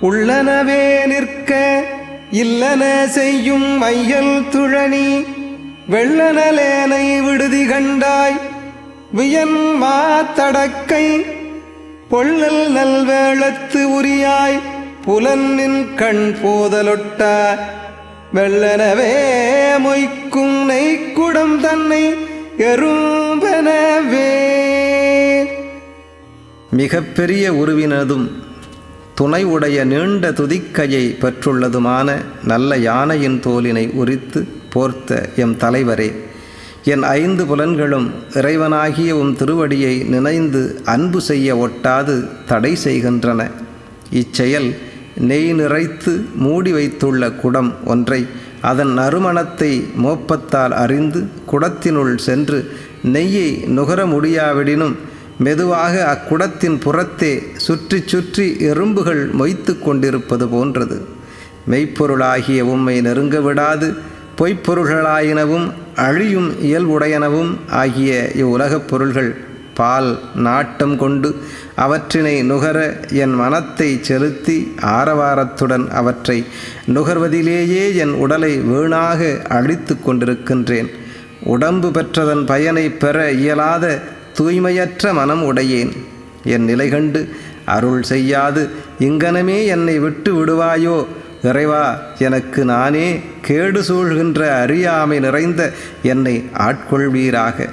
உள்ளனவே நிற்க இல்லன செய்யும் மையல் துழனி வெள்ளனலேனை விடுதி கண்டாய் வியன் மாத்தடக்கை பொள்ளல் நல்வேளத்து உரியாய் புலன்னின் கண் போதலொட்ட வெள்ளனவே மொய்க்கும் நெய்க்குடம் தன்னை எறும்பனவே. மிகப்பெரிய உருவினதும் துணை உடைய நீண்ட துதிக்கையை பெற்றுள்ளதுமான நல்ல யானையின் தோலினை உரித்து போர்த்த எம் தலைவரே என் ஐந்து புலன்களும் இறைவனாகிய உம் திருவடியை நினைந்து அன்பு செய்ய ஒட்டாது தடை செய்கின்றன. இச்செயல் நெய் நிறைத்து மூடி வைத்துள்ள குடம் ஒன்றை அதன் நறுமணத்தை மோப்பத்தால் அறிந்து குடத்தினுள் சென்று நெய்யை நுகர முடியாவிடினும் மெதுவாக அக்குடத்தின் புறத்தே சுற்றி சுற்றி எறும்புகள் மொய்த்து கொண்டிருப்பது போன்றது. மெய்ப்பொருளாகிய உம்மை நெருங்க விடாது பொய்ப்பொருள்களாயினவும் அழியும் இயல்புடையனவும் ஆகிய இவ்வுலகப் பொருள்கள் பால் நாட்டம் கொண்டு அவற்றினை நுகர என் மனத்தை செலுத்தி ஆரவாரத்துடன் அவற்றை நுகர்வதிலேயே என் உடலை வீணாக அழித்து கொண்டிருக்கின்றேன். உடம்பு பெற்றதன் பயனை பெற இயலாத தூய்மையற்ற மனம் உடையேன். என் நிலை கண்டு அருள் செய்யாது. இங்கனமே என்னை விட்டு விடுவாயோ? இறைவா எனக்கு நானே கேடு சூழ்கின்ற அறியாமை நிறைந்த என்னை ஆட்கொள்வீராக.